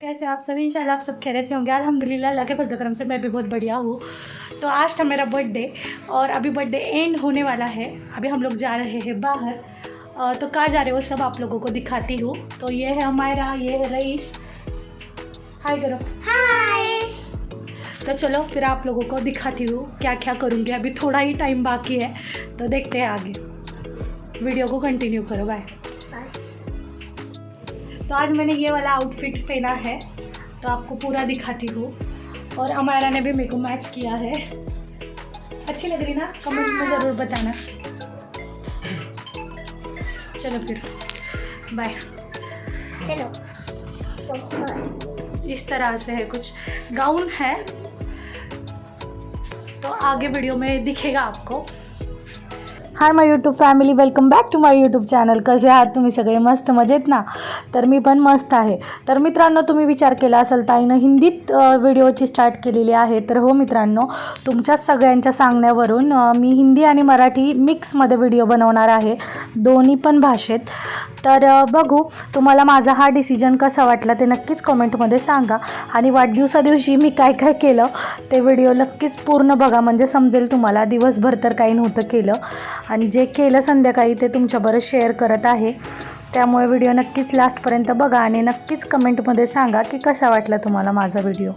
कैसे आप सभी? इंशाल्लाह आप सब खैर से होंगे। अल्हम्दुलिल्लाह अल्लाह के फजल करम से मैं भी बहुत बढ़िया हूँ। तो आज था मेरा बर्थडे और अभी बर्थडे एंड होने वाला है। अभी हम लोग जा रहे हैं बाहर। तो कहाँ जा रहे हो सब आप लोगों को दिखाती हूँ। तो ये है हमारा ये है रईस। हाय करो हाय तो चलो फिर आप लोगों को दिखाती हूँ क्या क्या करूँगी। अभी थोड़ा ही टाइम बाकी है। तो देखते हैं आगे। वीडियो को कंटिन्यू करो बाय तो आज मैंने ये वाला आउटफिट पहना है तो आपको पूरा दिखाती हूँ। और अमायरा ने भी मेरे को मैच किया है। अच्छी लग रही ना? कमेंट में ज़रूर बताना। चलो फिर। बाय चलो। तो इस तरह से है कुछ। गाउन है। तो आगे वीडियो में दिखेगा आपको। Hi my YouTube family welcome back to my YouTube channel कसे आहात तुम्ही सगळे मस्त मजेत ना? तर मी पण मस्त आहे. तर मित्रांनो तुम्ही विचार केला असेल ताईनं हिंदीत व्हिडिओची स्टार्ट केलेली आहे. तर हो मित्रांनो तुमच्या सगळ्यांच्या सांगण्यावरून मी हिंदी आणि मराठी मिक्समध्ये व्हिडिओ बनवणार आहे. दोन्ही पण भाषेत. तर बघू तुम्हाला माझा हा डिसिजन कसा वाटला ते नक्कीच कमेंटमध्ये सांगा. आणि वाढदिवसादिवशी मी काय काय केलं ते व्हिडिओ नक्कीच पूर्ण बघा. म्हणजे समजेल तुम्हाला दिवसभर तर काही नव्हतं केलं. आणि जे केलं संध्याकाळी ते तुमच्याबरोबर शेअर करत आहे. त्यामुळे व्हिडिओ नक्कीच लास्टपर्यंत बघा आणि नक्कीच कमेंटमध्ये सांगा की कसा वाटला तुम्हाला माझा व्हिडिओ.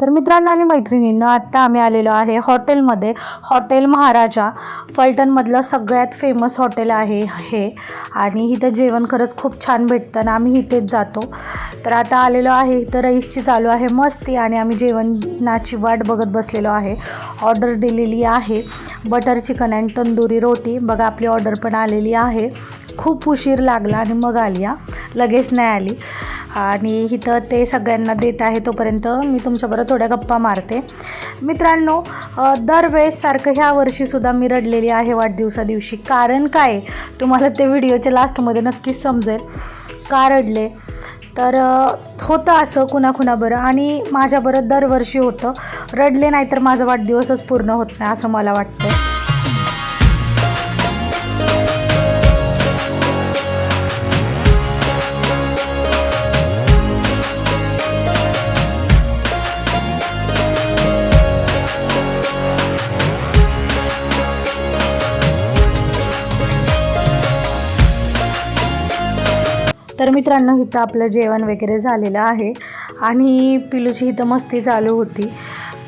तर मित्रांनो आणि मैत्रिणींना आत्ता आम्ही आलेलो आहे हॉटेलमध्ये. हॉटेल महाराजा फलटणमधलं सगळ्यात फेमस हॉटेल आहे हे. आणि इथं जेवण खरंच खूप छान भेटतं आणि आम्ही इथेच जातो. तर आता आलेलो आहे इथं रईसची चालू आहे मस्ती आणि आम्ही जेवणाची वाट बघत बसलेलो आहे. ऑर्डर दिलेली आहे butter chicken and tandoori roti. बघा आपली ऑर्डर पण आलेली आहे. खूप उशीर लागला आणि मग आली लगेच नाही आली. आणि इथं ते सगळ्यांना देत आहे तोपर्यंत मी तुमच्याबरोबर थोड्या गप्पा मारते. मित्रांनो दरवेळेससारखं ह्या वर्षीसुद्धा मी रडलेली आहे वाढदिवसादिवशी कारण काय? तुम्हाला ते व्हिडिओच्या लास्टमध्ये नक्कीच समजेल. का रडले? तर होतं असं कुणाकुणाबरं आणि माझ्याबरोबर दरवर्षी होतं. रडले नाही तर माझा वाढदिवसच पूर्ण होत नाही असं मला वाटतं तर मित्रांनो इथं आपलं जेवण वगैरे झालेलं आहे. आणि पिलूची इथं मस्ती चालू होती.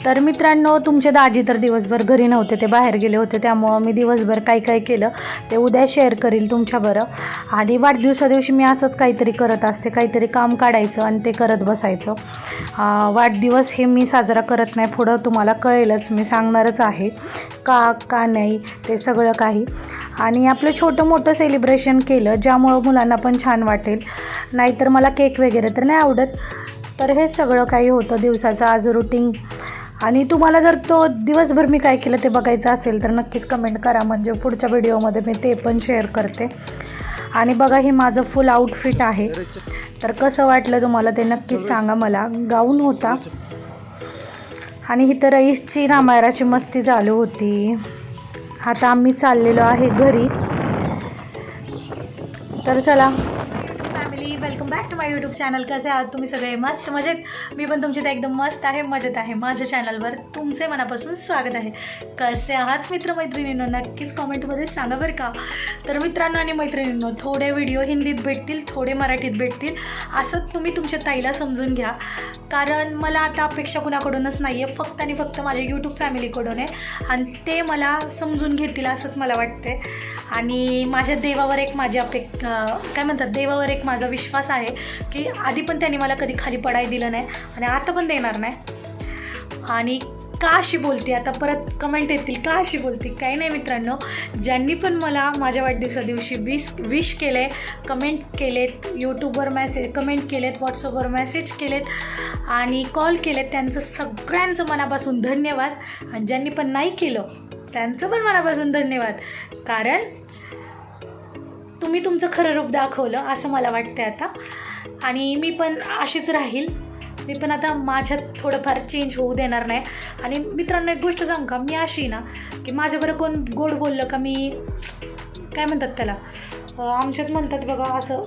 तर मित्रांनो तुमचे दाजी तर दिवसभर घरी नव्हते ते बाहेर गेले होते त्यामुळं मी दिवसभर काय काय केलं ते उद्या शेअर करील तुमच्याबरं आणि वाढदिवसा दिवशी मी असंच काहीतरी करत असते काहीतरी काम काढायचं आणि ते करत बसायचं. वाढदिवस हे मी साजरा करत नाही पुढं तुम्हाला कळेलच मी सांगणारच आहे. का का नाही ते सगळं काही. आणि आपलं छोटं मोठं सेलिब्रेशन केलं ज्यामुळं मुलांना पण छान वाटेल. नाहीतर मला केक वगैरे तर नाही आवडत. तर हे सगळं काही होतं दिवसाचं आज रुटीन आणि तुम्हाला जर तो दिवसभर मी काय केलं ते बघायचं असेल तर नक्कीच कमेंट करा. म्हणजे पुढच्या व्हिडिओमध्ये मी ते पण शेअर करते. आणि बघा हे माझं फुल आउटफिट आहे. तर कसं वाटलं तुम्हाला ते नक्कीच सांगा मला. गाऊन होता. आणि इथं रईसची रामायणाची मस्ती चालू होती. आता आम्ही चाललेलो आहे घरी. तर चला back to my YouTube channel कसे आहात तुम्ही सगळे? मस्त मजेत? मी पण तुमची तर एकदम मस्त आहे मजेत आहे. माझ्या चॅनलवर तुमचे मनापासून स्वागत आहे. कसे आहात मित्रमैत्रिणींनो? नक्कीच कॉमेंटमध्ये सांगा बरं का. तर मित्रांनो आणि मैत्रिणींनो थोडे व्हिडिओ हिंदीत भेटतील थोडे मराठीत भेटतील. असं तुम्ही तुमच्या ताईला समजून घ्या. कारण मला आता अपेक्षा कुणाकडूनच नाही आहे फक्त आणि फक्त माझ्या यूट्यूब फॅमिलीकडून आहे. आणि ते मला समजून घेतील असंच मला वाटते आणि माझ्या देवावर एक माझी अपे काय म्हणतात देवावर एक माझा विश्वास आहे की आधी पण त्यांनी मला कधी खाली पडाय दिलं नाही आणि आता पण देणार नाही. आणि का अशी बोलते? आता परत कमेंट येतील. का अशी बोलते? काही नाही मित्रांनो. ज्यांनी पण मला माझ्या वाढदिवसा दिवशी विश विश केले कमेंट केलेत यूट्यूबवर मेसेज कमेंट केलेत व्हॉट्सअपवर मेसेज केलेत आणि कॉल केलेत त्यांचं सगळ्यांचं मनापासून धन्यवाद. आणि ज्यांनी पण नाही केलं त्यांचं पण मनापासून धन्यवाद. कारण तुम्ही तुमचं खरं रूप दाखवलं असं मला वाटतं आता. आणि मी पण अशीच राहील. मी पण आता माझ्यात थोडंफार चेंज होऊ देणार नाही. आणि मित्रांनो एक गोष्ट सांगू का? मी अशी ना की माझ्याबरोबर कोण गोड बोललं का मी काय म्हणतात त्याला? आमच्यात म्हणतात बघा असं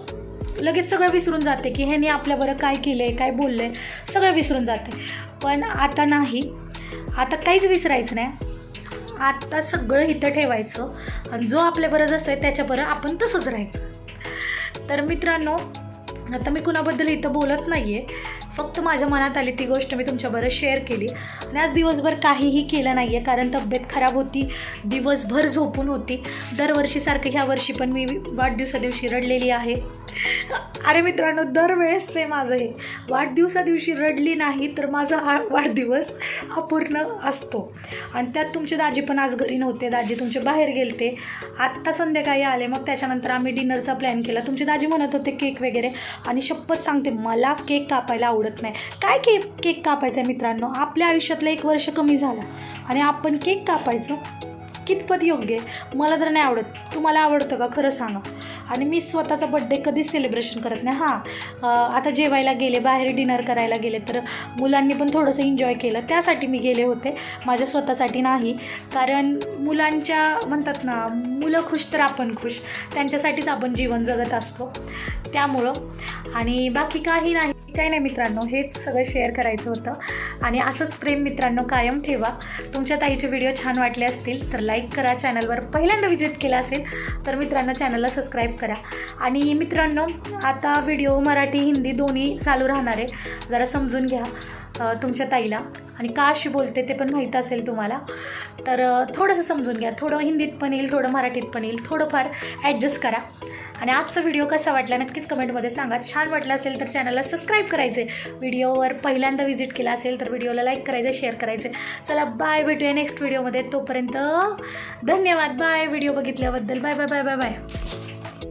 लगेच सगळं विसरून जाते की ह्याने आपल्याबरोबर काय केलं आहे काय बोललं आहे सगळं विसरून जाते. पण आता नाही. आता काहीच विसरायचं नाही. आता सगळं इथं ठेवायचं. आणि जो आपल्याबरोबर जसं आहे त्याच्याबरोबर आपण तसंच राहायचं. तर मित्रांनो आता मी कुणाबद्दल इथं बोलत नाही आहे फक्त माझ्या मनात आली ती गोष्ट मी तुमच्याबरोबर शेअर केली. आणि आज दिवसभर काहीही केलं नाही आहे कारण तब्येत खराब होती दिवसभर झोपून होती. दरवर्षीसारखं ह्या वर्षी पण मी वाढदिवसा दिवशी रडलेली आहे. अरे मित्रांनो दरवेळेस आहे माझं हे. वाढदिवसा दिवशी रडली नाही तर माझा हा वाढदिवस अपूर्ण असतो. आणि त्यात तुमचे दाजी पण आज घरी नव्हते दाजी तुमचे बाहेर गेलते. आत्ता संध्याकाळी आले मग त्याच्यानंतर आम्ही डिनरचा प्लॅन केला. तुमचे दाजी म्हणत होते केक वगैरे. आणि शपथ सांगते मला केक कापायला आवडत नाही. काय केक केक कापायचा आहे मित्रांनो? आपल्या आयुष्यातलं एक वर्ष कमी झाला आणि आपण केक कापायचं. कितपत योग्य आहे? मला तर नाही आवडत. तुम्हाला आवडतं का? खरं सांगा. आणि मी स्वतःचा बड्डे कधीच सेलिब्रेशन करत नाही. हां आता जेवायला गेले बाहेर डिनर करायला गेले तर मुलांनी पण थोडंसं एन्जॉय केलं. त्यासाठी मी गेले होते. माझ्या स्वतःसाठी नाही. कारण मुलांच्या म्हणतात ना मुलं खुश तर आपण खुश. त्यांच्यासाठीच आपण जीवन जगत असतो. त्यामुळं. आणि बाकी काही नाही. काही नाही मित्रांनो हेच सगळं शेअर करायचं होतं. आणि असंच प्रेम मित्रांनो कायम ठेवा. तुमच्या ताईचे व्हिडिओ छान वाटले असतील तर लाईक करा चॅनलवर पहिल्यांदा विजिट केला असेल तर मित्रांनो चॅनलला सबस्क्राईब करा. आणि मित्रांनो आता व्हिडिओ मराठी हिंदी दोन्ही चालू राहणार आहे. जरा समजून घ्या. तुमच्या ताईला. आणि का अशी बोलते ते पण माहीत असेल तुम्हाला. तर थोडंसं समजून घ्या. थोडं हिंदीत पण येईल थोडं मराठीत पण येईल. थोडंफार ॲडजस्ट करा. आणि आजचा व्हिडिओ कसा वाटला नक्कीच कमेंटमध्ये सांगा. छान वाटलं असेल तर चॅनलला सबस्क्राईब करायचे. व्हिडिओवर पहिल्यांदा व्हिजिट केला असेल तर व्हिडिओला लाईक करायचं शेअर करायचे. चला बाय भेटूया नेक्स्ट व्हिडिओमध्ये तोपर्यंत धन्यवाद. Bye video बघितल्याबद्दल. Bye bye bye bye bye